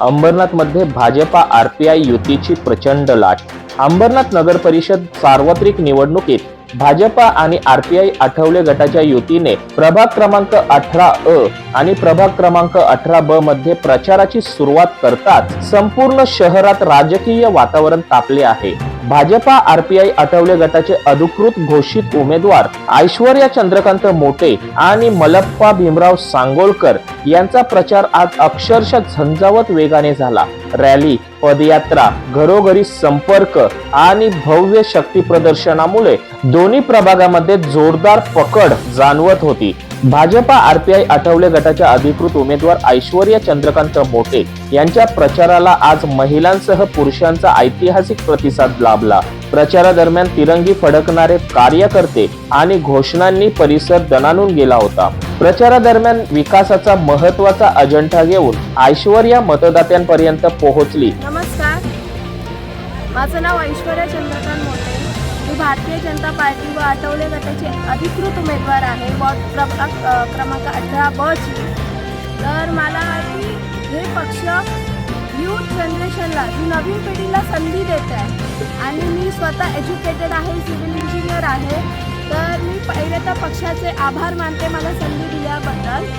अंबरनाथमध्ये भाजपा आरपीआय युतीची प्रचंड लाट. अंबरनाथ नगर परिषद सार्वत्रिक निवडणुकीत भाजपा आणि आरपीआय आठवले गटाच्या युतीने प्रभाग क्रमांक अठरा अ आणि प्रभाग क्रमांक अठरा ब मध्ये प्रचाराची सुरुवात करताच संपूर्ण शहरात राजकीय वातावरण तापले आहे. भाजपा आरपीआय आठवले गटाचे अधिकृत घोषित उमेदवार ऐश्वर्या चंद्रकांत मोटे आणि मलप्पा भीमराव सांगोळकर यांचा प्रचार आज अक्षरशः झंझावत वेगाने झाला. रॅली पदयात्रा घरोघरी संपर्क आणि भव्य शक्ती प्रदर्शनामुळे दोन्ही प्रभागामध्ये जोरदार पकड जाणवत होती. भाजपा आरपीआय आठवले गटाच्या अधिकृत उमेदवार ऐश्वर्या चंद्रकांत मोटे यांच्या प्रचाराला आज महिलांसह पुरुषांचा ऐतिहासिक प्रतिसाद लाभला. प्रचारादरम्यान तिरंगी फडकणारे कार्यकर्ते आणि घोषणांनी परिसर दणानून गेला होता. प्रचारादरम्यान विकासाचा महत्त्वाचा अजंठा घेऊन ऐश्वर्या मतदात्यांपर्यंत पोहोचली. नमस्कार. माझं नाव ऐश्वर्या चंद्रकांत भारतीय जनता पार्टी व आठवले गटाचे अधिकृत उमेदवार आहे. वॉर्ड क्रमांक क्रमांक अठरा ब ची. तर मला की हे पक्ष यूथ जनरेशनला ही नवीन पिढीला संधी देत आहे आणि मी स्वतः एज्युकेटेड आहे सिव्हिल इंजिनियर आहे तर मी पहिले तर पक्षाचे आभार मानते मला संधी दिल्याबद्दल.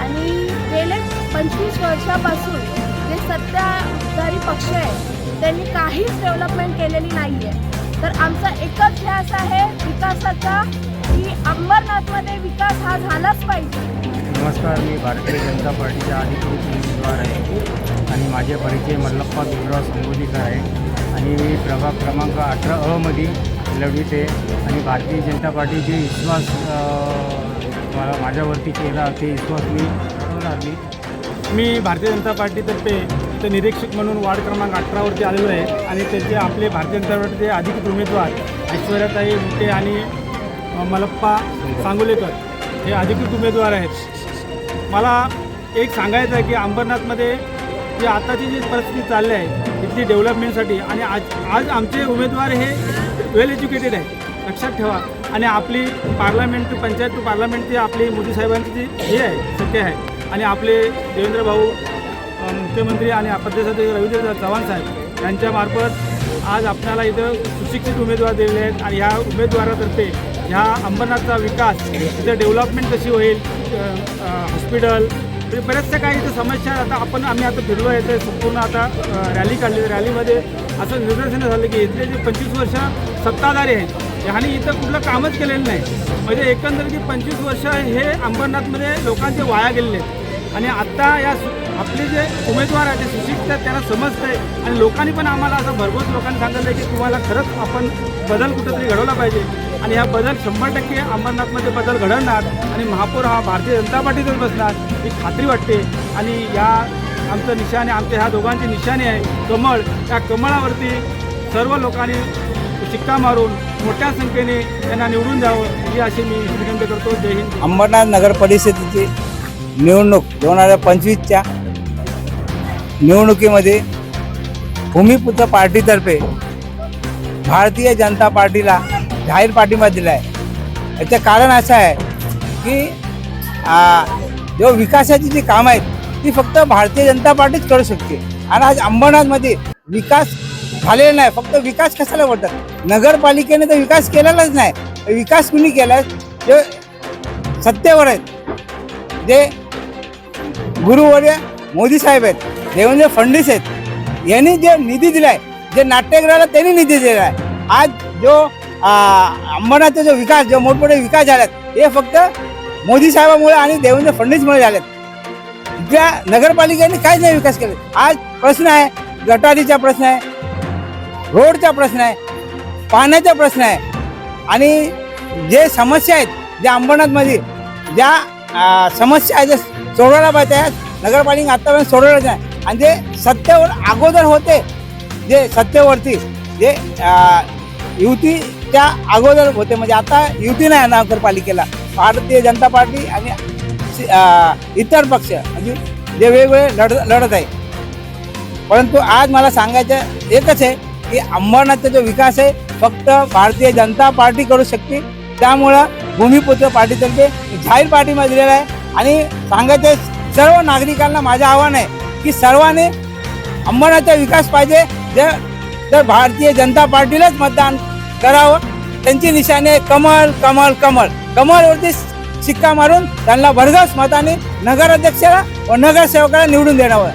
आणि गेले पंचवीस वर्षापासून जे सत्ताधारी पक्ष आहे त्यांनी काहीच डेव्हलपमेंट केलेली नाही आहे तर आमचा एकच ध्यास आहे विकासाचा की अंबरनाथमध्ये विकास हा झालाच पाहिजे. नमस्कार मी भारतीय जनता पार्टीचा अधिकृत उमेदवार आहे आणि माझे परिचय मल्लप्पा भीमराव संबोधीकर आहे. आणि मी प्रभाग क्रमांक अठरा अमध्ये लढविते आणि भारतीय जनता पार्टीचे विश्वास अ, मला माझ्यावरती केला ते विश्वास मी मी भारतीय जनता पार्टीतर्फे इथं निरीक्षक म्हणून वार्ड क्रमांक अठरावरती आलेलो आहे. आणि त्याचे आपले भारतीय जनता पार्टीचे अधिकृत उमेदवार ऐश्वर्याताई मुटे आणि मलप्पा सांगोलेकर हे अधिकृत उमेदवार आहेत. मला एक सांगायचं आहे की अंबरनाथमध्ये जी आताची जी परिस्थिती चालली आहे इथली डेव्हलपमेंटसाठी आणि आज आज आमचे उमेदवार हे वेल एज्युकेटेड आहे लक्षात ठेवा. आणि आपली पार्लमेंट पंचायत टू पार्लमेंटची आपली मोदी साहेबांची जी हे आहे सत्य आहे. आणि आपले देवेंद्र भाऊ मुख्यमंत्री आणि प्रदेशाध्यक्ष रवींद्र चव्हाण साहेब यांच्यामार्फत आज आपल्याला इथं सुशिक्षित उमेदवार दिलेले आहेत आणि ह्या उमेदवारातर्फे ह्या अंबरनाथचा विकास इथं डेव्हलपमेंट कशी होईल हॉस्पिटल म्हणजे बऱ्याचशा काही इथं समस्या आता आपण आम्ही आता फिरलो आहे ते संपूर्ण आता रॅली काढली. रॅलीमध्ये असं निदर्शन झालं की इथले जे पंचवीस वर्ष सत्ताधारी आहेत आणि इथं कुठलं कामच केलेलं नाही. म्हणजे एकंदरीत पंचवीस वर्ष हे अंबरनाथमध्ये लोकांचे वाया गेलेले आहेत. आणि आत्ता या आपले जे उमेदवार आहेत ते सुशिक्षित आहेत त्यांना समजतं आहे आणि लोकांनी पण आम्हाला असं भरघोस लोकांनी सांगितलं आहे की तुम्हाला खरंच आपण बदल कुठंतरी घडवला पाहिजे. आणि हा बदल शंभर टक्के अंबरनाथमध्ये बदल घडवणार आणि महापौर हा भारतीय जनता पार्टीतच बसणार ही खात्री वाटते. आणि या आमचं निशाणे आमच्या ह्या दोघांची निशाणी आहे कमळ. त्या कमळावरती सर्व लोकांनी शिक्का मारून मोठ्या संख्येने त्यांना निवडून जावं ही अशी मी विनंती करतो. जय हिंद. अंबरनाथ नगर परिषदेची निवडणूक दोन हजार पंचवीसच्या निवडणुकीमध्ये भूमिपुत्र पार्टीतर्फे भारतीय जनता पार्टीला जाहीर पाठिंबा दिला आहे याचं कारण असं आहे की जो विकासाची जी कामं आहेत ती फक्त भारतीय जनता पार्टीच करू शकते. आणि आज अंबरनाथमध्ये विकास झालेला नाही फक्त विकास कशाला बोलतात नगरपालिकेने तर विकास केलेलाच नाही. विकास कुणी केला जे सत्तेवर आहेत. जे गुरुवर्य मोदी साहेब आहेत. देवेंद्र म्हणजे फडणवीस आहेत. यांनी जे निधी दिलाय जे नाट्यगृहाला त्यांनी निधी दिला आहे आज जो अंबरनाथचा जो विकास जो मोठमोठे विकास झालेत हे फक्त मोदी साहेबामुळे आणि देवेंद्र फडणवीसमुळे झालेत. ज्या नगरपालिकेने काहीच नाही विकास केले. आज प्रश्न आहे गटारीचा प्रश्न आहे रोडचा प्रश्न आहे पाण्याचा प्रश्न आहे. आणि जे समस्या आहेत ज्या अंबरनाथमध्ये ज्या समस्या आहेत ज्या सोडवायला पाहिजे नगरपालिका आत्तापर्यंत सोडवल्याच नाही. आणि जे सत्तेवर अगोदर होते जे सत्तेवरती जे युती युतीच्या अगोदर होते म्हणजे आता युती नाही आहे नगरपालिकेला. भारतीय जनता पार्टी आणि इतर पक्ष म्हणजे जे वेगवेगळे लढ लढत आहे. परंतु आज मला सांगायचं एकच आहे की अंबरनाथचा जो विकास आहे फक्त भारतीय जनता पार्टी करू शकते. त्यामुळं भूमिपुत्र पार्टीतर्फे जाहीर पाठिंबा दिलेला आहे. आणि सांगायचं सर्व नागरिकांना माझं आव्हान आहे की सर्वांनी अंबरनाथचा विकास पाहिजे. जर तर भारतीय जनता पार्टीलाच मतदान करावं त्यांची निशाणी आहे कमल कमल कमल. कमलवरती शिक्का मारून त्यांना भरघास मताने नगराध्यक्षाला व नगरसेवकाला निवडून देण्यावर.